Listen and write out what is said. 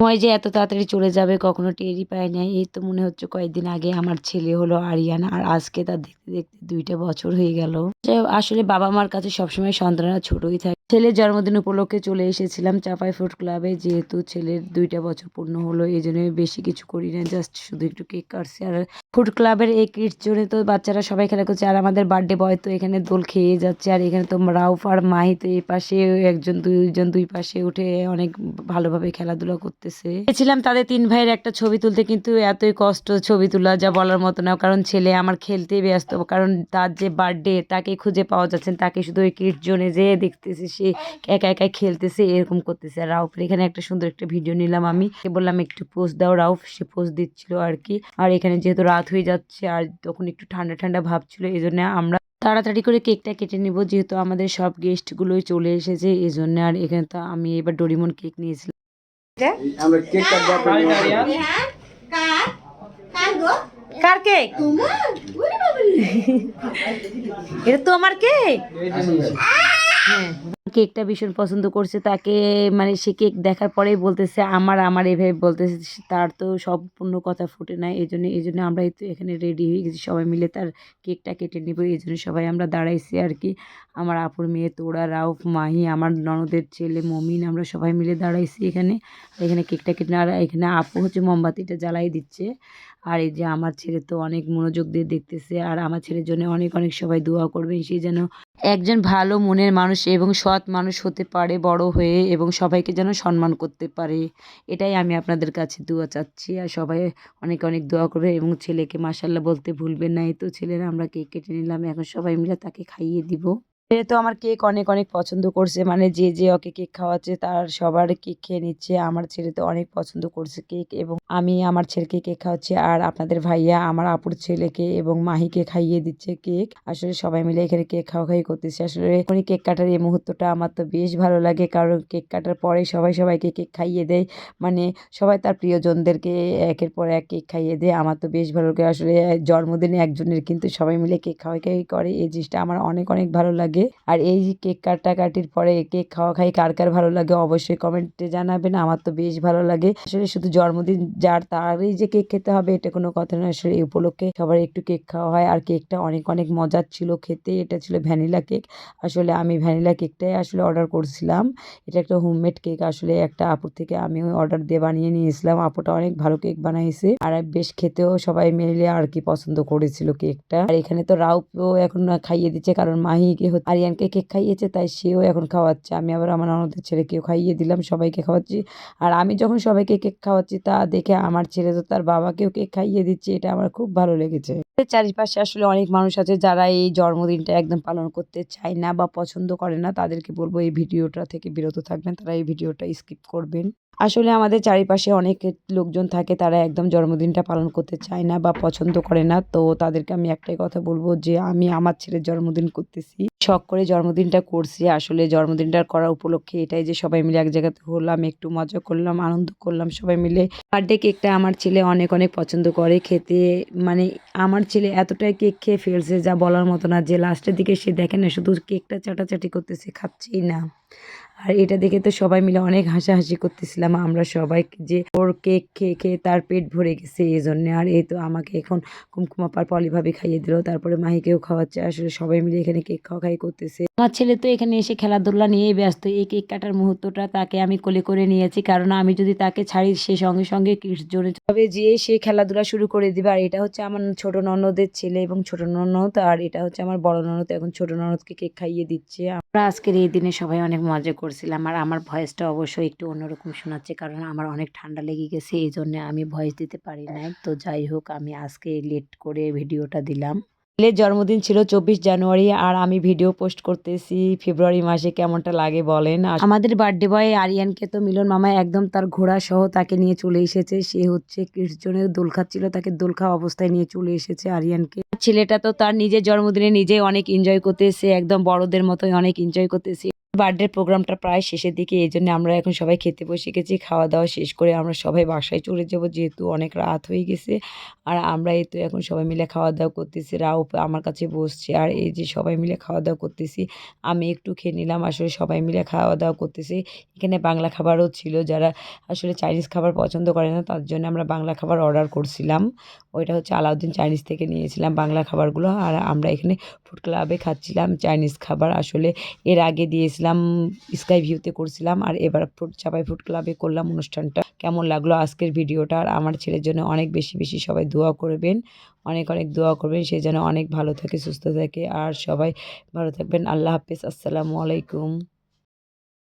সময় যে এত তাড়াতাড়ি চলে যাবে কখনো টেরই পায় না এই তো মনে হচ্ছে কয়েকদিন আগে আমার ছেলে হলো আরিয়ানা আর আজকে তার দেখতে দেখতে দুইটা বছর হয়ে গেল। আসলে বাবা মার কাছে সবসময় সন্তানরা ছোটই থাকে। ছেলের জন্মদিন উপলক্ষে চলে এসেছিলাম চাপাই ফুড ক্লাবে। যেহেতু ছেলের দুইটা বছর পূর্ণ হলো, এই জন্য বেশি কিছু করি না, জাস্ট শুধু একটু কেক কাটছি আর ফুড ক্লাবের এই কিটস জন্য তো বাচ্চারা সবাই খেলা করছে। আর আমাদের বার্থডে বয় তো এখানে দোল খেয়ে যাচ্ছে। আর এখানে তো রাউফ আর মাহি তো এই পাশে একজন, দুইজন দুই পাশে উঠে অনেক ভালোভাবে খেলাধুলা করতেছে। গেছিলাম তাদের তিন ভাইয়ের একটা ছবি তুলতে, কিন্তু এতই কষ্ট ছবি তোলা যা বলার মতো না। কারণ ছেলে আমার খেলতে ব্যস্ত। কারণ তার যে বার্থডে তাকে খুঁজে পাওয়া যাচ্ছে তাকে শুধু ওই কিটস জোনে যেয়ে দেখতেছে, সে একা একা খেলতেছে, এরকম করতেছে। আর রাউফের এখানে একটা সুন্দর একটা ভিডিও নিলাম আমি। বললাম, একটু পোস্ট দাও রাউফ সে পোস্ট দিচ্ছিল আর কি। আর এখানে যেহেতু রাত হয়ে যাচ্ছে আর তখন একটু ঠান্ডা ঠান্ডা ভাব ছিল এই জন্য আমরা তাড়াতাড়ি করে কেকটা কেটে নিব যেহেতু আমাদের সব গেস্টগুলোই চলে এসেছে এই জন্য আর এখানে তো আমি এবার ডোরিমন কেক নিয়েছিলাম। আমরা কেক কাটবো হ্যাঁ কার? কার? কেক? এটা তোমার কেক? হ্যাঁ। কেকটা ভীষণ পছন্দ করছে, তাকে মানে সে কেক দেখার পরেই বলতেছে, আমার আমার, এভাবে বলতেছে, তার তো সম্পূর্ণ কথা ফুটে না এই জন্য এই জন্য আমরা তো এখানে রেডি হয়ে গেছি, সবাই মিলে তার কেকটা কেটে নেব, এই জন্য সবাই আমরা দাঁড়াইছি আর কি। আমার আপুর মেয়ে তোরা রাউফ, মাহি, আমার ননদের ছেলে, মমিন, আমরা সবাই মিলে দাঁড়াইছি এখানে এখানে কেকটা কেটে আর এখানে আপু হচ্ছে মোমবাতিটা জ্বালাই দিচ্ছে, আর এই যে আমার ছেলে তো অনেক মনোযোগ দিয়ে দেখতেছে, আর আমার ছেলের জন্য অনেক অনেক সবাই দোয়া করবে সে যেন একজন ভালো মনের মানুষ এবং সৎ মানুষ হতে পারে, বড় হয়ে এবং সবাইকে যেন সম্মান করতে পারে। এটাই আমি আপনাদের কাছে দোয়া চাচ্ছি। আর সবাই অনেক অনেক দোয়া করবে এবং ছেলেকে মাসাল্লাহ বলতে ভুলবেন না। এই তো ছেলেরা, আমরা কেক কেটে নিলাম। এখন সবাই মিলে তাকে খাইয়ে দিব। ছেলে তো আমার কেক অনেক অনেক পছন্দ করছে। মানে যে যে ওকে কেক খাওয়াচ্ছে তার সবার কেক খেয়ে নিচ্ছে। আমার ছেলে তো অনেক পছন্দ করছে কেক এবং আমি আমার ছেলেকে কেক খাওয়াচ্ছি আর আপনাদের ভাইয়া আমার আপুর ছেলেকে এবং মাহিকে খাইয়ে দিচ্ছে কেক। আসলে সবাই মিলে এখানে কেক খাওয়া খাই করতেছে। আসলে এখনই কেক কাটার এই মুহূর্তটা আমার তো বেশ ভালো লাগে কারণ কেক কাটার পরে সবাই সবাইকে কেক খাইয়ে দেয়। মানে সবাই তার প্রিয়জনদেরকে একের পর এক কেক খাইয়ে দেয়। আমার তো বেশ ভালো লাগে। আসলে জন্মদিনে একজনের কিন্তু সবাই মিলে কেক খাওয়া খাই করে। এই জিনিসটা আমার অনেক অনেক ভালো লাগে। আর এই কেক কাটাকাটির পরে কেক খাওয়া খাই, কার কার ভালো লাগে অবশ্যই কমেন্টে জানাবেন, আমার তো বেশ ভালো লাগে। আসলে শুধু জন্মদিন যার তারই যে কেক খেতে হবে, এটা কোনো কথা না আসলে এই উপলক্ষে সবার একটু কেক খাওয়া হয়। আর কেকটা অনেক অনেক মজার ছিল খেতে। এটা ছিল ভ্যানিলা কেক। আসলে আমি ভ্যানিলা কেকটাই আসলে অর্ডার করছিলাম। এটা একটা হোমমেড কেক। আসলে একটা আপুর থেকে আমি অর্ডার দিয়ে বানিয়ে নিয়েছিলাম। আপুটা অনেক ভালো কেক বানাইছে। আর বেশ খেতেও সবাই মিলে আর কি পছন্দ করেছিল কেকটা। আর এখানে তো রাউপও এখন খাইয়ে দিচ্ছে, কারণ মাহিকে আরিয়ানকে কেক খাইয়েছে, তাই সেও এখন খাওয়াচ্ছে। আমি আবার আমার ননদের ছেলেকেও খাইয়ে দিলাম, সবাইকে খাওয়াচ্ছি। আর আমি যখন সবাইকে কেক খাওয়াচ্ছি, তা দেখে আমার ছেলে তো তার বাবাকেও কেক খাইয়ে দিচ্ছে, এটা আমার খুব ভালো লেগেছে। চারিপাশে আসলে অনেক মানুষ আছে যারা এই জন্মদিনটা একদম পালন করতে চায় না বা পছন্দ করে না। তাদেরকে বলব এই ভিডিওটা থেকে বিরত থাকবেন, তারা এই ভিডিওটা স্কিপ করবেন। আসলে আমাদের চারিপাশে অনেক লোকজন থাকে, তারা একদম জন্মদিনটা পালন করতে চায় না বা পছন্দ করে না। তো তাদেরকে আমি একটাই কথা বলব যে, আমি আমার ছেলের জন্মদিন করতেছি। শখ করে জন্মদিনটা করছি। আসলে জন্মদিনটা করার উপলক্ষে এটাই যে সবাই মিলে এক জায়গাতে হলাম, একটু মজা করলাম, আনন্দ করলাম, সবাই মিলে বার্থডে কেকটা আমার ছেলে অনেক অনেক পছন্দ করে। খেতে মানে আমার ছেলে এতটাই কেক খেয়ে ফেলছে যা বলার মতো না যে লাস্টের দিকে সে দেখে না, শুধু কেকটা চাটাচাটি করতেছে, খাচ্ছেই না। আর এটা দেখে তো সবাই মিলে অনেক হাসাহাসি করতেছিলাম। আমরা সবাই যে ওর কেক খেয়ে খেয়ে তার পেট ভরে গেছে এই জন্যে আর এই তো আমাকে এখন কুমকুমা পার পলিভাবে খাইয়ে দিল। তারপরে মাহিকেও খাওয়াচ্ছে। আসলে সবাই মিলে এখানে কেক খাওয়া খাই করতেছে। আমার ছেলে তো এখানে এসে খেলাধুলা নিয়েই ব্যস্ত। এই কেক কাটার মুহূর্তটা তাকে আমি কোলে করে নিয়েছি। কারণ আমি যদি তাকে ছাড়ি, সে সঙ্গে সঙ্গে কিডস জোনে তবে যে সে খেলাধুলা শুরু করে দিবে, আর এটা হচ্ছে আমার ছোট ননদের ছেলে এবং ছোট ননদ। আর এটা হচ্ছে আমার বড় ননদ। এখন ছোট ননদকে কেক খাইয়ে দিচ্ছে। আমরা আজকের এই দিনে সবাই অনেক মজা করছিলাম। আর আমার ভয়েসটা অবশ্যই একটু অন্যরকম শোনাচ্ছে, কারণ আমার অনেক ঠান্ডা লেগে গেছে, এই জন্য আমি ভয়েস দিতে পারি না তো যাই হোক, আমি আজকে লেট করে ভিডিওটা দিলাম। ছেলের জন্মদিন ছিল চব্বিশ জানুয়ারি, আর আমি ভিডিও পোস্ট করতেছি ফেব্রুয়ারি মাসে, কেমনটা লাগে বলেন? আর আমাদের বার্থডে বয় আরিয়ানকে তো মিলন মামা একদম তার ঘোড়া সহ তাকে নিয়ে চলে এসেছে। সে হচ্ছে কৃষ্ণজনের দোল খাচ্ছিল, তাকে দোল খাওয়া অবস্থায় নিয়ে চলে এসেছে আরিয়ানকে। ছেলেটা তো তার নিজের জন্মদিনে নিজেই অনেক এনজয় করতেছে, একদম বড়দের মতোই অনেক এনজয় করতেছে। বার্থডে প্রোগ্রামটা প্রায় শেষের দিকে, এই জন্য আমরা এখন সবাই খেতে বসে গেছি, খাওয়া দাওয়া শেষ করে আমরা সবাই বাসায় চলে যাব, যেহেতু অনেক রাত হয়ে গেছে। আর আমরা এই তো এখন সবাই মিলে খাওয়া দাওয়া করতেছি, রাও আমার কাছে বসছে, আর এই যে সবাই মিলে খাওয়া দাওয়া করতেছি, আমি একটু খেয়ে নিলাম, আসলে সবাই মিলে খাওয়া দাওয়া করতেছি। এখানে বাংলা খাবারও ছিল, যারা আসলে চাইনিজ খাবার পছন্দ করে না, তার জন্য আমরা বাংলা খাবার অর্ডার করছিলাম। ওইটা হচ্ছে আলাউদ্দিন চাইনিজ থেকে নিয়েছিলাম বাংলা খাবারগুলো, আর আমরা এখানে ফুড ক্লাবে খাচ্ছিলাম চাইনিজ খাবার, আসলে এর আগে দিয়েছিলাম স্কাই ভিউতে করছিলাম আর এবার ফুট চাপাই ফুড ক্লাবে করলাম অনুষ্ঠানটা। কেমন লাগল আজকের ভিডিওটা? আর আমার ছেলের জন্য অনেক বেশি বেশি সবাই দোয়া করবেন। অনেক অনেক দোয়া করবেন, সে যেন অনেক ভালো থাকে, সুস্থ থাকে। আর সবাই ভালো থাকবেন। আল্লাহ হাফিজ। আসসালামু আলাইকুম।